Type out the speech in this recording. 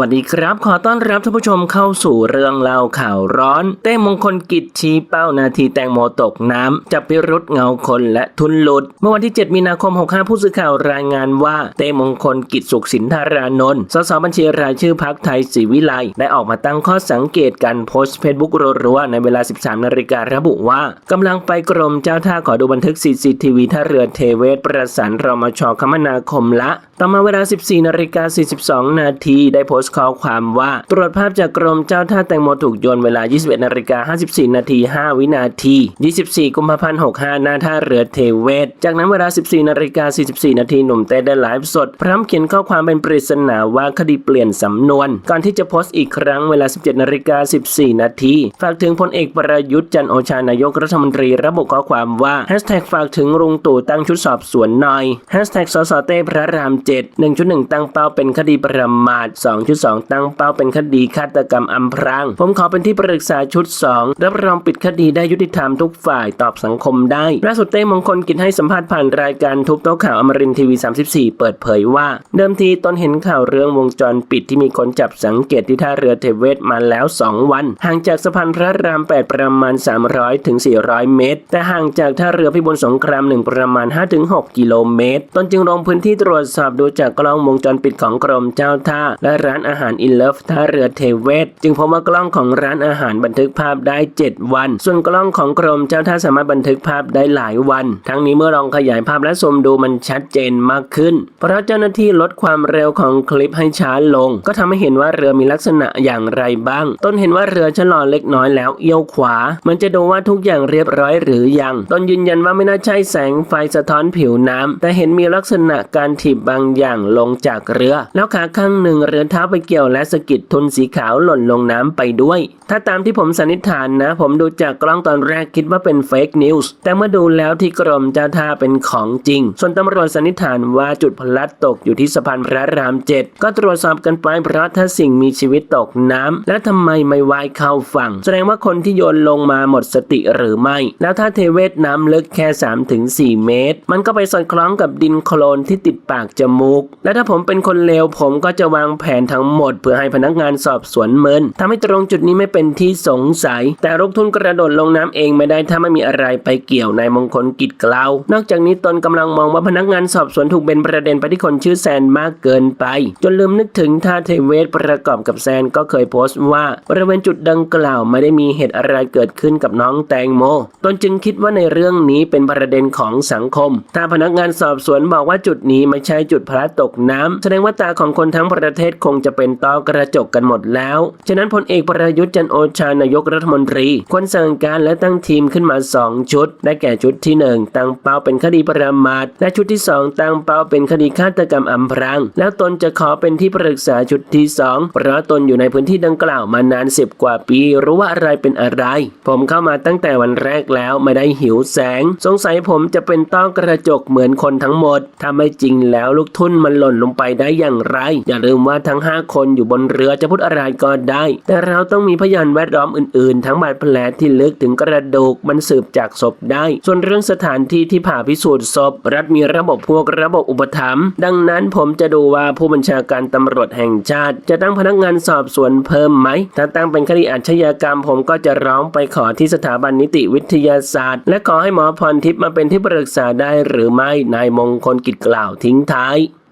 วัสดีครับ ขอต้อนรับท่านผู้ชมเข้าสู่เรื่องเล่าข่าวร้อน เต้มงคลกิจชี้เป้านาทีแตงโมตกน้ำจับพิรุษเงาคนและทุนหลุด เมื่อวันที่ 7 มีนาคม 65 ผู้สื่อข่าวรายงานว่า เต้มงคลกิจสุขสินธารานนท์สสบัญชีรายชื่อพักไทยศรีวิไลได้ออกมาตั้งข้อสังเกตการโพสต์เฟซบุ๊กรัวๆในเวลา 13 นาฬิการะบุว่ากำลังไปกรมเจ้าท่าขอดูบันทึก CCTV ท่าเรือเทเวศประสานรมชคมนาคมละ ต่อมาเวลา 14 นาฬิกา 42 นาทีได้โพสต์ข้อความว่า ตรวจภาพจากกรมเจ้าท่าแตงโมถูกโยนเวลา 21นาฬิกา54 นาที 5 วินาที 24 กุมภาพันธ์ 65 หน้าท่าเรือเทเวศ จากนั้นเวลา 14นาฬิกา44 นาที หนุ่มเต้ได้ไลฟ์สด พร้อมเขียนข้อความเป็นปริศนาว่าคดีเปลี่ยนสำนวน ก่อนที่จะโพสต์อีกครั้งเวลา 17นาฬิกา14 นาทีฝากถึงพลเอกประยุทธ์จันโอชานายกรัฐมนตรีระบุข้อความว่า Hashtag ฝากถึงลุงตู่ตั้งชุดสอบสวนหน่อย Hashtag สสเต้พระราม7 1.1 ตั้งเป้าเป็นคดีประมาท2.2ตั้งเป้าเป็นคดีฆาตกรรมอำพราง ผมขอเป็นที่ปรึกษาชุด 2 รับรองปิดคดีได้ยุติธรรมทุกฝ่ายตอบสังคมได้ล่าสุดเต้มงคลกิจให้สัมภาษณ์ผ่านรายการทุบโต๊ะข่าวอมรินทร์ทีวี 34 เปิดเผยว่า เดิมทีตนเห็นข่าวเรื่องวงจรปิดที่มีคนจับสังเกตที่ท่าเรือเทเวศมาแล้ว 2 วัน ห่างจากสะพานพระราม 8 ประมาณ 300ถึง400 เมตร แต่ห่างจากท่าเรือพิบูลสงคราม1ประมาณ 5-6 กิโลเมตร ตนจึงลงพื้นที่ตรวจสอบดูจากกล้องวงจรปิดของกรมเจ้าท่าและร้านานอาหารอินเลิฟท่าเรือเทเวศจึงพบว่ากล้องของร้านอาหารบันทึกภาพได้ 7 วัน ส่วนกล้องของกรมเจ้าท่าสามารถบันทึกภาพได้หลายวัน ทั้งนี้เมื่อลองขยายภาพและซูมดูมันชัดเจนมากขึ้น เพราะเจ้าหน้าที่ลดความเร็วของคลิปให้ช้าลง ก็ทำให้เห็นว่าเรือมีลักษณะอย่างไรบ้าง ต้นเห็นว่าเรือชะลอเล็กน้อยแล้วเอี้ยวขวา มันจะดูว่าทุกอย่างเรียบร้อยหรือยัง ต้นยืนยันว่าไม่น่าใช่แสงไฟสะท้อนผิวน้ำแต่เห็นมีลักษณะการถีบบางอย่างลงจากเรือ แล้วขาข้างหนึ่งเรือเท้าไปเกี่ยวและสะกิดทุนสีขาวหล่นลงน้ำไปด้วย ถ้าตามที่ผมสันนิษฐานนะ ผมดูจากกล้องตอนแรกคิดว่าเป็นเฟกนิวส์แต่เมื่อดูแล้วที่กรมเจ้าท่าเป็นของจริง ส่วนตำรวจสันนิษฐานว่าจุดพลัดตกอยู่ที่สะพานพระรามเจ็ดก็ตรวจสอบกันไปเพราะถ้าสิ่งมีชีวิตตกน้ำแล้วทำไมไม่ว่ายเข้าฝั่ง แสดงว่าคนที่โยนลงมาหมดสติหรือไม่ แล้วถ้าเทเวศน้ำลึกแค่ 3-4 เมตร มันก็ไปสอดคล้องกับดินโคลนที่ติดปากจมูก และถ้าผมเป็นคนเลวผมก็จะวางแผนทงหมด เพื่อให้พนักงานสอบสวนเมินทำให้ตรงจุดนี้ไม่เป็นที่สงสัย แต่ลูกทุนกระโดดลงน้ำเองไม่ได้ถ้าไม่มีอะไรไปเกี่ยวนายมงคลกิจกล่าวนอกจากนี้ตนกำลังมองว่าพนักงานสอบสวนถูกเป็นประเด็นไปที่คนชื่อแซนมากเกินไป จนลืมนึกถึงท่าเทเวศประกอบกับแซนก็เคยโพสต์ว่าบริเวณจุดดังกล่าวไม่ได้มีเหตุอะไรเกิดขึ้นกับน้องแตงโมตนจึงคิดว่าในเรื่องนี้เป็นประเด็นของสังคม ถ้าพนักงานสอบสวนบอกว่าจุดนี้ไม่ใช่จุดพลัดตกน้ำแสดงว่าตาของคนทั้งประเทศคงจะเป็นต้อกระจกกันหมดแล้ว ฉะนั้นพลเอกประยุทธ์จันโอชานายกรัฐมนตรีควรสั่งการและตั้งทีมขึ้นมา 2 ชุด ได้แก่ชุดที่ 1 ตั้งเป้าเป็นคดีประมาท และชุดที่ 2 ตั้งเป้าเป็นคดีฆาตกรรมอำพราง แล้วตนจะขอเป็นที่ปรึกษาชุดที่ 2 เพราะตนอยู่ในพื้นที่ดังกล่าวมานานสิบกว่าปี รู้ว่าอะไรเป็นอะไร ผมเข้ามาตั้งแต่วันแรกแล้วไม่ได้หิวแสง สงสัยผมจะเป็นต้อกระจกเหมือนคนทั้งหมดถ้าไม่จริงแล้วลูกทุนมันหล่นลงไปได้อย่างไร อย่าลืมว่าทั้ง5 คนอยู่บนเรือจะพูดอะไรก็ได้ แต่เราต้องมีพยานแวดล้อมอื่นๆ ทั้งบาดแผลที่ลึกถึงกระดูกมันสืบจากศพได้ ส่วนเรื่องสถานที่ที่ผ่าพิสูจน์ศพ รัฐมีระบบพวกระบบอุปถัมภ์ดังนั้นผมจะดูว่าผู้บัญชาการตำรวจแห่งชาติ จะตั้งพนักงานสอบสวนเพิ่มไหม ถ้าตั้งเป็นคดีอาชญากรรม ผมก็จะร้องไปขอที่สถาบันนิติวิทยาศาสตร์ และขอให้หมอพรทิพย์มาเป็นที่ปรึกษาได้หรือไม่นายมงคลกิจกล่าวทิ้งท้าย